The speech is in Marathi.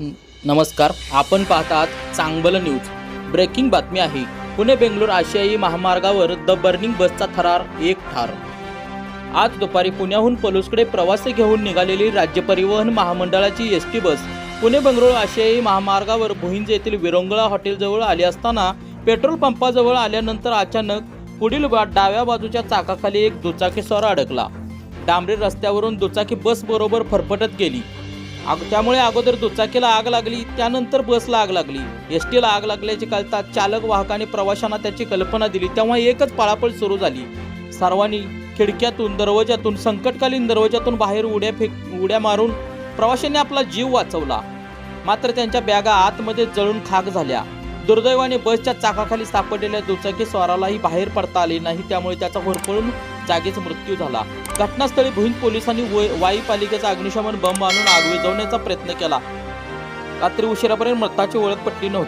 नमस्कार आपण पाहतात चांगलं न्यूज. ब्रेकिंग बातमी आहे पुणे बेंगलोर आशियाई महामार्गावर द बर्निंग बसचा थरार एक ठार. आज दुपारी पुण्याहून पलूसकडे प्रवासी घेऊन निघालेली राज्य परिवहन महामंडळाची S T bus Pune Bangalore आशियाई महामार्गावर भुईंज येथील विरंगुळा हॉटेलजवळ आली असताना पेट्रोल पंपाजवळ आल्यानंतर अचानक पुढील डाव्या बाजूच्या चाकाखाली एक दुचाकीस्वार अडकला. डांबरी रस्त्यावरून दुचाकी बस बरोबर फरफटत गेली. त्यामुळे अगोदर दुचाकीला आग लागली त्यानंतर बसला आग लागली. एस टीला आग लागल्याचे कळता चालक वाहकाने प्रवाशांना त्याची कल्पना दिली. तेव्हा एकच पळापळ सुरू झाली. सर्वांनी खिडक्यातून दरवाजातून संकटकालीन दरवाजातून बाहेर उड्या फेक उड्या मारून प्रवाशांनी आपला जीव वाचवला. मात्र त्यांच्या बॅगा आतमध्ये जळून खाक झाल्या. दुर्दैवाने बसच्या चाकाखाली सापडलेल्या दुचाकी स्वारालाही बाहेर पडता आले नाही त्यामुळे त्याचा होरपळून जागीच मृत्यू झाला. घटनास्थळी भुईंज पोलिसांनी वाई पालिकेचा अग्निशमन बंब आणून आग विझवण्याचा प्रयत्न केला. रात्री उशिरापर्यंत मृताची ओळख पटली नव्हती.